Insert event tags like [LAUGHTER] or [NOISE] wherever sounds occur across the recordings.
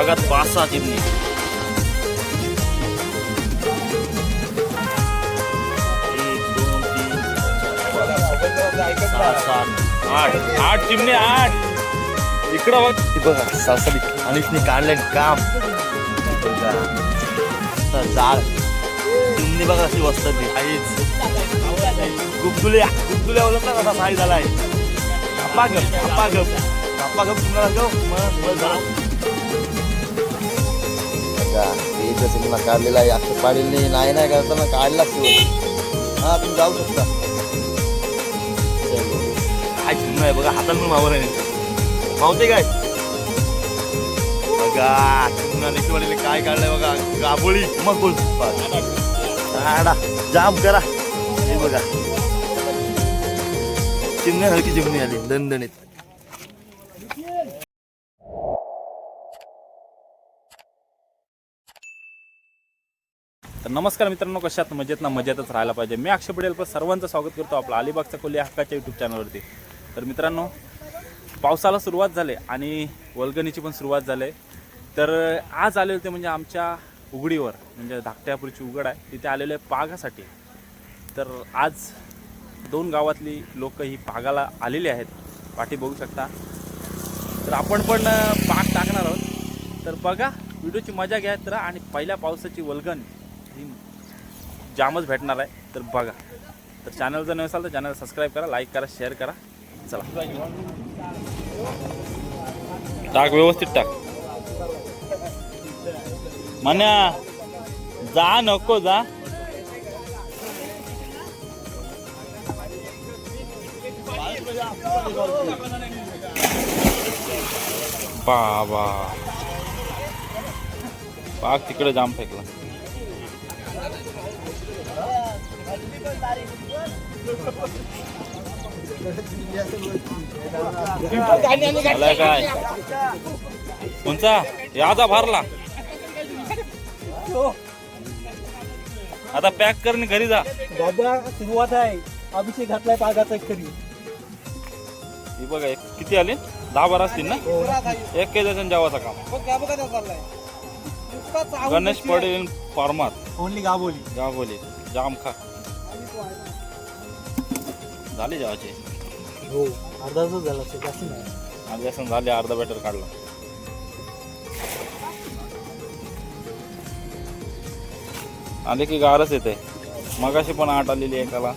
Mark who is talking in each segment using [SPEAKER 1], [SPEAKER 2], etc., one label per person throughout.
[SPEAKER 1] पागात पाच सहा चिमणी एक दोन तीन सहा सात आठ. आठ चिमणे आठ. इकडं बघ.
[SPEAKER 2] ती बघा सासरी अनिशने काढलंय काम. बघा. जाळ. चिमणी बघा अशी वस्तात ती काहीच गुबगुल्या गुबगुल्या ना कसा साई झालाय. गप्पा गप गप्पा गप. गप्पा गप तुम्हाला गप. मग का? जाऊ
[SPEAKER 3] इथं सिनेमा काढलेला आहे. अक्षर पाडील नाही नाही करताना काढला शिव हा तुम्ही जाऊ शकता.
[SPEAKER 2] काय चिन्ह आहे? बघा हाताला पण वावर आहे. मावते काय? बघा चिमणा निशवाडीने काय काढलंय बघा. गाबोळी मग बोल. आडा जाम करा. हे बघा. चिमण्यासारखी चिमणी आली दणदणीत.
[SPEAKER 1] तर नमस्कार मित्रांनो कशात मजेत ना? मजेतच राहायला पाहिजे. मी अक्षय पटेल पण सर्वांचं स्वागत करतो आपला अलिबागचा खोली हक्काच्या यूट्यूब चॅनलवरती तर मित्रांनो पावसाला सुरुवात झाली आणि वल्गणीची पण सुरुवात झाली. तर आज आले होते म्हणजे आमच्या उघडीवर म्हणजे धाकट्यापूरची उघड आहे. तिथे आलेले आहे पागासाठी. तर आज दोन गावातली लोक ही पागाला आलेली आहेत. पाठी बघू शकता. तर आपण पण पाग टाकणार आहोत. तर बघा व्हिडिओची मजा घ्या तर आणि पहिल्या पावसाची वल्गण जामच भेटणार आहे. तर बघा. तर चॅनल जर नसाल तर चॅनल सबस्क्राईब करा लाईक करा शेअर करा. चला. टाक व्यवस्थित टाक. म्हण्या जा नको जा. बाबा. पाक तिकडे जाम फेकला. आलाय काय कोणचा याचा भरला. आता पॅक कर आणि घरी जा.
[SPEAKER 4] दादा सुरुवात आहे. अभिषेक घातलाय पागाचा खरी
[SPEAKER 1] ही बघा एक किती आले? दहा बारा असतील ना? एक केजाचं जेवाचा काम. गणेश पडेल फॉर्मात
[SPEAKER 4] ओनली गाबोली
[SPEAKER 1] गावोली जाम खा. झाले जेवाचे
[SPEAKER 4] हो अर्धा तास झाला असेल जास्त नाही.
[SPEAKER 1] झाले अर्धा बॅटर काढला. आले की गारच येते. मगाशी पण आठ आलेली आहे एकाला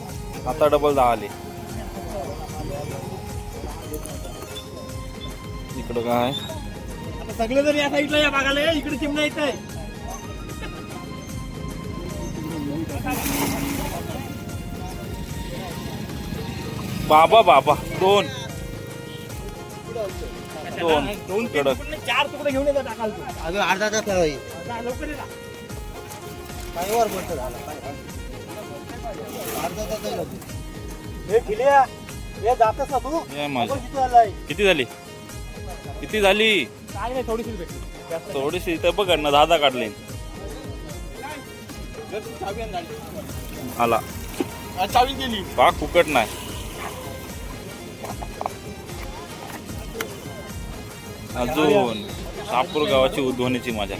[SPEAKER 1] आता डबल दहा आली. इकडं काय
[SPEAKER 4] सगळे जण या साईडला या भागाला या इकडे चिमणा येत आहे.
[SPEAKER 1] बाबा बाबा दोन. दोन.
[SPEAKER 4] दोन तीन
[SPEAKER 1] कडक.
[SPEAKER 4] चार तुकडे घेऊन येतात टाकाल तू
[SPEAKER 3] अजून अर्धा तास
[SPEAKER 4] जा, लवकर ये जा.
[SPEAKER 3] पायवर पडतं झाला अर्धा तास आहे अजून.
[SPEAKER 4] हे हे जातच ना तू?
[SPEAKER 1] ये
[SPEAKER 4] किती झालाय
[SPEAKER 1] किती झाली? किती झाली?
[SPEAKER 4] काय नाही थोडीशी भेटली. जास्त
[SPEAKER 1] थोडीशी इथं बघ ना दादा काढले. आला.
[SPEAKER 4] चावी गेली.
[SPEAKER 1] पाक फुकट नाही. अजून सापूर गावाची उध्वनीची मजा.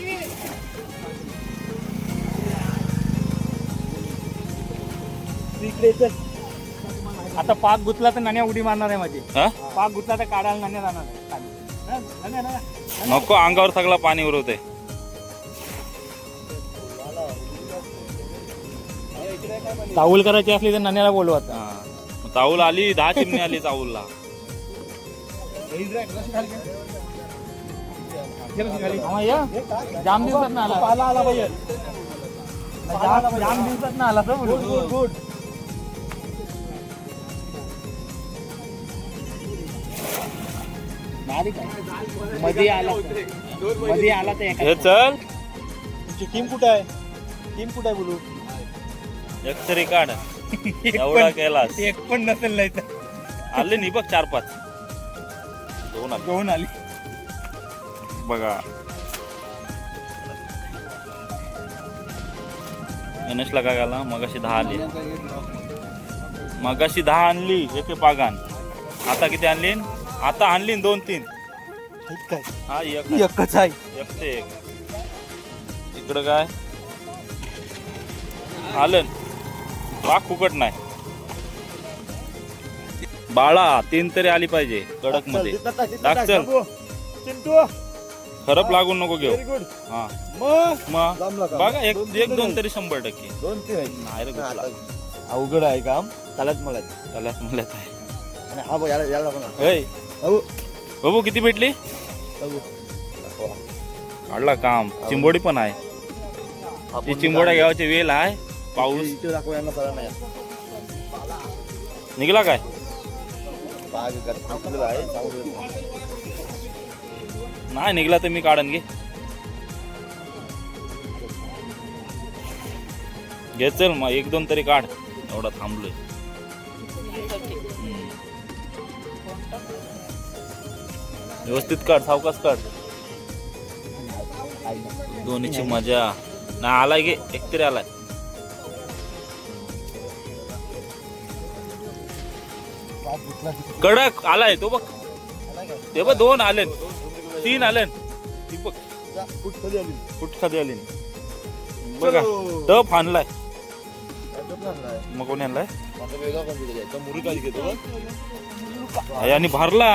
[SPEAKER 4] इकडे. आता पाक गुतला तर नाण्या उडी मारणार आहे माझी.
[SPEAKER 1] हा?
[SPEAKER 4] पाक गुतला तर काढायला नाण्या जाणार आहे. खाली.
[SPEAKER 1] नको अंगावर सगळं पाणी उरवते
[SPEAKER 4] चावल करायची असली तर नाण्याला बोलू आता.
[SPEAKER 1] हा. चाऊल आली दहा चिमणी आली चाऊलला.
[SPEAKER 4] या. जाम दिवसात ना आला. आला आला पाहिजे. जाम जाम दिवसात ना आला तर मध्ये आला मध्ये आला तर एका
[SPEAKER 1] हे चल.
[SPEAKER 4] तुमची टीम कुठे आहे? टीम कुठे आहे बोलू?
[SPEAKER 1] एक तरी काढ. [LAUGHS] एवढा केलास.
[SPEAKER 4] एक पण नसेल नाही तर.
[SPEAKER 1] आले नाही बघ चार पाच. दोन आले.
[SPEAKER 4] घेऊन आली.
[SPEAKER 1] बघा. गणेशला काय घाला मगाशी दहा आली. मगाशी दहा आणली एके पागान आता किती आणली? आता आणली दोन तीन.
[SPEAKER 2] काय
[SPEAKER 1] हा एक आहे.
[SPEAKER 2] एकच आहे.
[SPEAKER 1] एक ते एक. इकडं काय? आलं पाक फुकट नाही. बाळा तीन तरी आली पाहिजे कडकमध्ये टाक चल
[SPEAKER 2] चिंटू.
[SPEAKER 1] खरप लागून नको घेऊ.
[SPEAKER 2] व्हेरी गुड
[SPEAKER 1] हा.
[SPEAKER 2] मग?
[SPEAKER 1] मग
[SPEAKER 2] जमला का?
[SPEAKER 1] बघा एक
[SPEAKER 2] दोन-
[SPEAKER 1] एक
[SPEAKER 2] दोन.
[SPEAKER 1] तरी. शंभर टक्के.
[SPEAKER 2] दोन ते आहे.
[SPEAKER 1] नाही रे
[SPEAKER 2] अवघड आहे काम. चालत मला
[SPEAKER 1] त्यालाच
[SPEAKER 2] आणि हा बघ याला याला पण
[SPEAKER 1] होय
[SPEAKER 2] अहो
[SPEAKER 1] बाबू किती भेटली. काढला काम. चिंबोडी पण आहे. ती चिंबोड्या घ्यावाची वेल आहे पाऊस. निघला काय. नाही निघला तर मी काढन घे. घे चल मग एक दोन तरी काढ. एवढा थांबलोय. व्यवस्थित काढ सावकाश काढ. दोन्हीची मजा. नाही आलाय गे एक तरी आलाय. कडक आलाय तो बघ. ते बघ दोन आले तीन आले
[SPEAKER 2] फूट खाली आली.
[SPEAKER 1] बघा टप आणलाय. मग कोणी आणलाय. आणि भरला.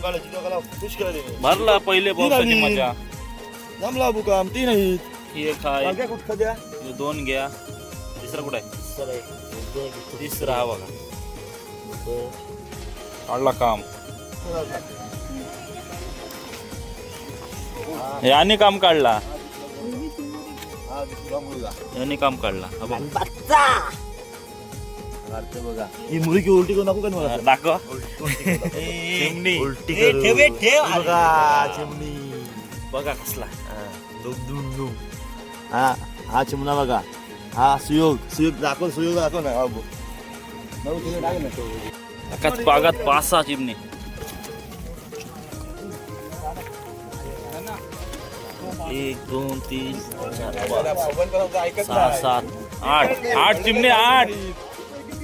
[SPEAKER 2] काढायची तो.
[SPEAKER 1] भरला पहिले पावसाची
[SPEAKER 2] आली.
[SPEAKER 1] मजा.
[SPEAKER 2] जमला बुकाम तीन आहेत
[SPEAKER 1] ही एक
[SPEAKER 2] कुठं द्या?
[SPEAKER 1] हे दोन घ्या. तिसरा कुठे आहे? तिसरा हा बघा. काढला काम. हे आणि काम काढला.
[SPEAKER 2] हा दुसरा मुलगा.
[SPEAKER 1] यांनी काम काढला. हा बघ.
[SPEAKER 2] काढते बघा. ही उलटी करू नको का मला
[SPEAKER 1] दाखव. चिमणी.
[SPEAKER 2] उलटी करू. बघा चिमणी.
[SPEAKER 1] बघा कसला.
[SPEAKER 2] हा, दुम दुम दुम. हा हा चिमणा बघा. हा सुयोग. सुयोग दाखव सुयोग दाखव ना. टाक.
[SPEAKER 1] एकाच पागात पाच सहा चिमणी. एक दोन तीन चार पाच सहा सात आठ. आठ चिमणे आठ.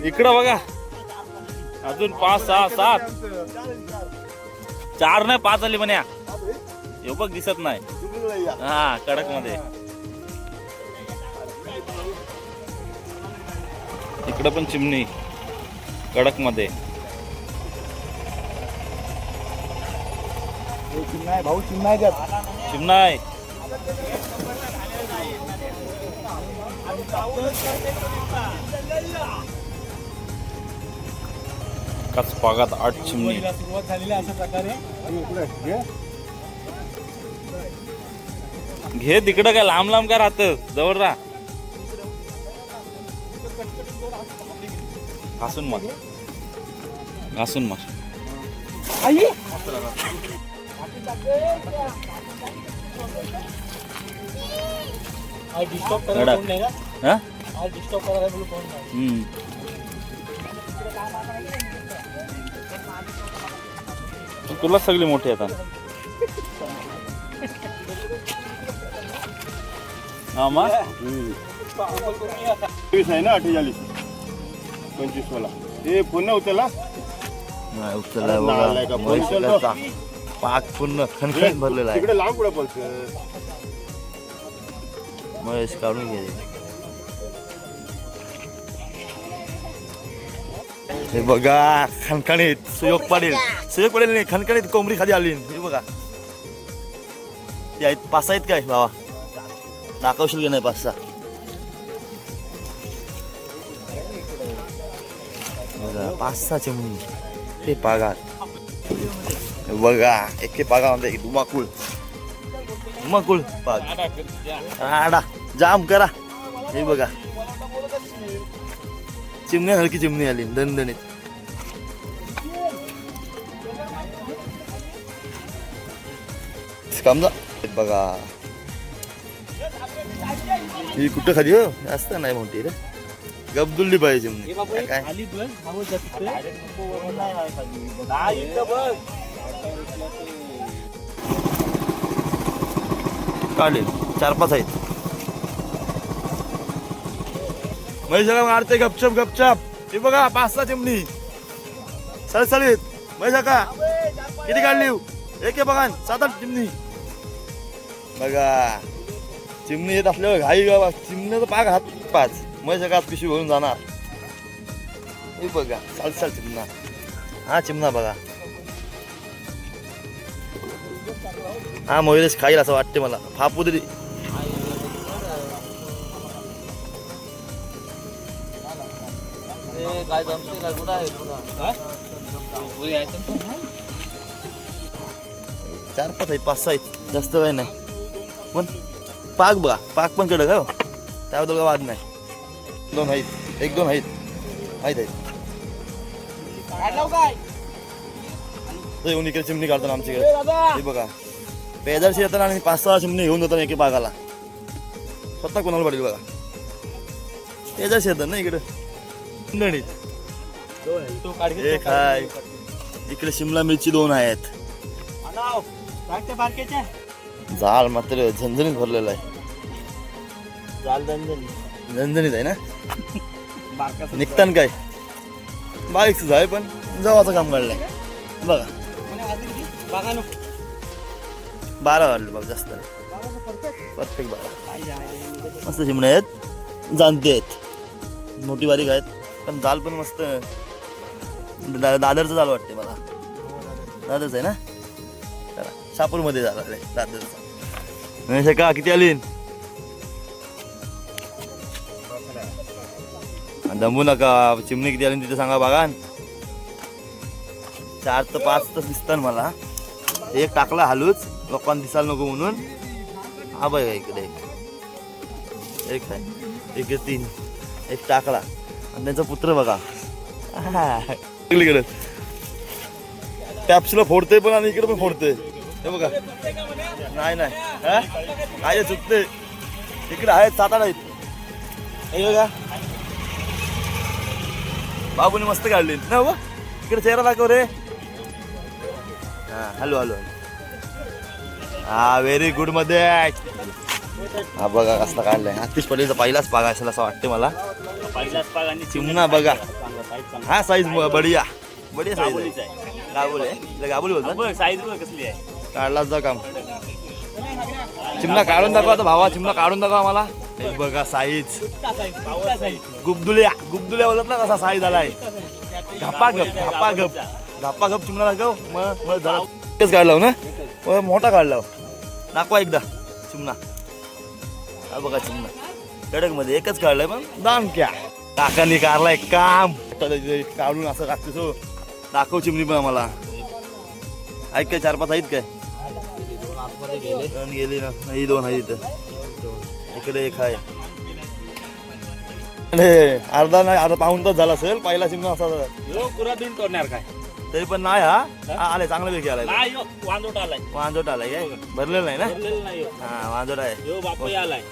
[SPEAKER 1] इकडं बघा. अजून पाच सहा सात. चार नाही पाच आली म्हण्या हे बघ दिसत नाही. हा कडकमध्ये इकडं पण चिमणी
[SPEAKER 2] कडकमध्ये भाऊ चिमणा आहे त्यात.
[SPEAKER 1] चिमणा आहे एकाच पागात आठ चिमणी.
[SPEAKER 4] सुरुवात झालेली अशा प्रकारे.
[SPEAKER 2] घे.
[SPEAKER 1] तिकडं काय लांब लांब काय राहत? जवळ राहा. घासून मग घासून
[SPEAKER 4] आज डिस्टर्ब करायला
[SPEAKER 1] कडक. तुला सगळी मोठी आता. हा मग
[SPEAKER 5] वीस आहे ना अठ्ठेचाळीस. पंचवीस वाला ते पुन्हा उचलला?
[SPEAKER 2] नाही, उचललाय
[SPEAKER 5] नालायक
[SPEAKER 2] बघा
[SPEAKER 5] आपण
[SPEAKER 2] म्हैसूरचा पाक पूर्ण भरलेला आहे.
[SPEAKER 5] तिकडे लांब कुठे पळत
[SPEAKER 2] महेश काढून घे. हे बघा खणखणीत सुयोग पाटील सुयोग पाटील नाही खणखणीत कोंबडी खाली आली हे बघा ते आहेत पाच आहेत काय बाबा दाखवशील की नाही पाच सहा बघा पाच सहा चिमणी ते पागात हे बघा एके पागामध्ये एक धुमाकूळ धुमाकूळ पाग आडा जाम करा हे बघा चिमणी हलकी चिमणी आली दणदणीत. हे बघा. ही कुठं खाली हो? जास्त नाही मोठी रे. गबदुल्ली पाहिजे काय काढले चार पाच आहेत. महिषाला मारते गपचप गपचप. हे बघा पाच सहा चिमणी. सळसळीत. महिषा का? किती काढली? एक आहे बघा सात आठ चिमणी. बघा. चिमणी येत असल्यावर घाई गावा चिमण्याचा पाक हात पाच. महिषा का पिशवी घेऊन जाणार? हे बघा चाल चिमणा. हा चिमणा बघा. हा मयुरेश खाईल असं वाटते मला. फापू तरी
[SPEAKER 3] काय जमते काय कुठं आहे
[SPEAKER 2] चार पाच आहेत पाच सहा आहेत. जास्त काही नाही. पण पाक बघा पाक पण कडक हो. त्याबद्दल काय वाद नाही. दोन आहेत एक दोन आहेत. आहेत आहेत. येऊन इकडे चिमणी काढताना आमच्याकडे हे बघा. पेदारशी येताना आणि पाच सहा चिमणी घेऊन जाताना एके बागाला स्वतः कोणाला पडेल बघा? पेदारशी येतात ना इकडे? एक आहे इकडे शिमला मिरची दोन आहेत. जाळ मात्र झणझणीत भरलेला आहे. झणझणीत. आहे ना? [LAUGHS] निघतान काय? बारीकच आहे पण जवाचं काम काढलंय. बघा. बारा वाढले बघ जास्त परफेक्ट बारा. मस्त चिमणे आहेत. जाणते आहेत. मोठी बारीक आहेत. पण जाल पण मस्त. दा- दादरचं जाल वाटते मला. दादरच आहे ना? चला शापूरमध्ये झाला रे दादरचा. नाही शका किती आली दमू नका चिमणी किती आली तिथे सांगा बघा. चार तर पाच तर दिसतात मला. एक टाकला हालूच लोकांना दिसायला नको म्हणून. हा बघा इकडे. एक आहे. एक तीन. एक टाकला. आणि त्यांचा पुत्र बघा. इकडे टॅप्सला फोडते पण आणि इकडे पण फोडते हे बघा. नाही नाही. हा? आहे चुकते इकडे आहेत सात आठ आहेत. हे बघा. बाबूने मस्त काढली. ना बघ इकडे चेहरा दाखव रे. हा हॅलो हॅलो हा व्हेरी गुडमध्ये. हा बघा कसला काढलाय. आतिश पटेलचा पहिलाच पाग असेल असं वाटते मला. चिमणा बघा. हा साईज बढिया. बढिया साईज आहे. गाबुल आहे. गाबुल बोलतात?
[SPEAKER 4] साईज कसली आहे.
[SPEAKER 2] काढलाच जा काम. चिमणा काढून दाखवा आता भावा. चिमणा काढून दाखवा मला हे बघा साईज गुबदुल्या. गुबदुल्या बोलत ना कसा साईज आलाय. घापा गप घापा गप घापा गप चिमणा दाखव. मग मग जरा तेच काढला ना. मग मोठा काढला दाखवा एकदा. चिमणा. हा बघा चिमणा. कडकमध्ये एकच काढलाय पण दाम क्या काकांनी काढलाय काम. काढून असं काढते सो दाखव चिमणी पण आम्हाला. ऐक काय चार पाच आहेत काय? गेली ना. नाही दोन आहेत इथं. इकडे एक आहे. अरे, अर्धा नाही अर्धा पाऊन तास झाला असेल. पहिला चिमणा असा
[SPEAKER 4] तोडणार काय?
[SPEAKER 2] तरी पण नाही हा? हा, आलाय चांगला पैकी आलाय.
[SPEAKER 4] वांदोट आलाय.
[SPEAKER 2] वांजोट आलाय काय? भरलेलं नाही ना. हा वांजोट आहे.
[SPEAKER 4] आलाय.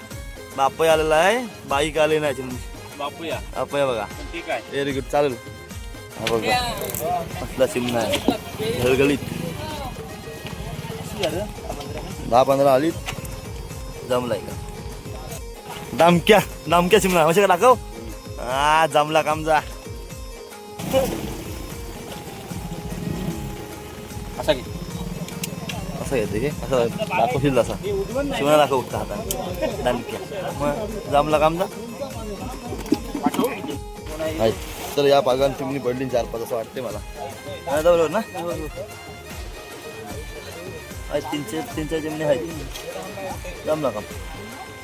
[SPEAKER 2] बापय आलेला आहे. बाईक आले नाही चिमणी
[SPEAKER 4] बापू या
[SPEAKER 2] बापय बघा.
[SPEAKER 4] ठीक आहे.
[SPEAKER 2] व्हेरी गुड चालेल. हा बघा. कसला चिमणा आहे. घळगळीत दहा पंधरा आली जमलाय का? दामक्या दामक्या चिमणा म्हणजे का दाखव? हा जमला काम जा.
[SPEAKER 4] असा की.
[SPEAKER 2] असं येते की असं दाखवशील तसा. चिमणा दाखव उठता आता दामक्या मग जमला काम जा. तर या बागान चिमणी पडली चार पाच असं वाटते मला. बरोबर ना? तीनशे तीनशे चिमणी आहेत जमला काम.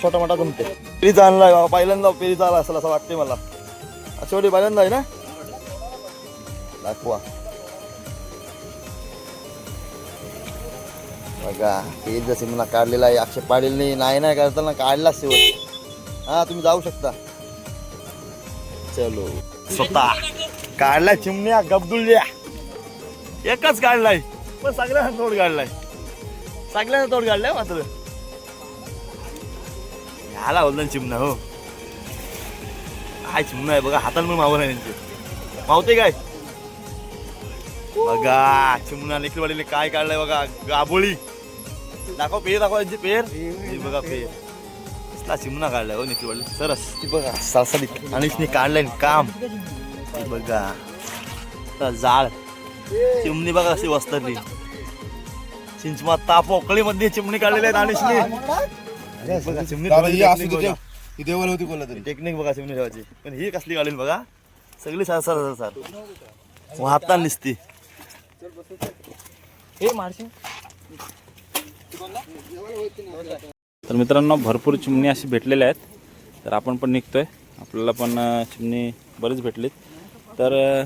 [SPEAKER 2] छोटा मोठा जमते पेरीचा आणला बाबा पहिल्यांदा पेरीचा आला असेल असं वाटते मला. शेवटी पहिल्यांदा आहे ना? दाखवा.
[SPEAKER 3] बघा हे जसे मला काढलेला आहे अक्षय पाडील नाही नाही नाही करताना काढला शेवट. हा तुम्ही जाऊ शकता. चलो.
[SPEAKER 2] स्वतः. काढलाय चिमण्या गबदुल्या एकच काढलाय. पण सगळ्यांना तोड काढलाय. सगळ्यांना तोड काढलाय मात्र. ह्याला बोलतो चिमणा हो. काय चिमणा आहे बघा हाताला पण मावं नाही त्यांचे. मावते काय? बघा चिमणा लेखी वाडीने काय काढलाय बघा गाबोळी. दाखव पेर दाखव त्यांची पेर. हे बघा पेर. कसला चिमणा काढलाय हो निखिल वाडी सरस. ती बघा आणि तिने काढलाय काम. हे बघा. आता जाळ. चिमणी बघा कशी वस्तरली. चिंचमाता पोकळीमध्ये चिमणी काढलेली आहेत अनिशने. बघा चिमणी
[SPEAKER 5] दादा, ही असू
[SPEAKER 2] टेक्निक
[SPEAKER 5] दे
[SPEAKER 2] बघा.
[SPEAKER 5] ही देवाला होती कोणला तरी
[SPEAKER 2] टेक्निक बघा चिमणी ठेवायची. पण ही कसली काढेल बघा. सगळी सर सर सर वाहता निसती
[SPEAKER 1] तर मित्रांनो भरपूर चिमणी अशी भेटलेल्या आहेत. तर आपण पण निघतोय. आपल्याला पण चिमणी बरीच भेटलीत. तर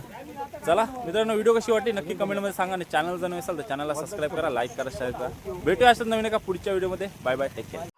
[SPEAKER 1] चला मित्रांनो व्हिडिओ कशी वाटली नक्की कमेंटमध्ये सांगा आणि चॅनल जर नसाल तर चॅनलला सबस्क्राईब करा लाईक करा शेअर करा. भेटूया असं नवीन एका पुढच्या व्हिडिओमध्ये. Bye bye take care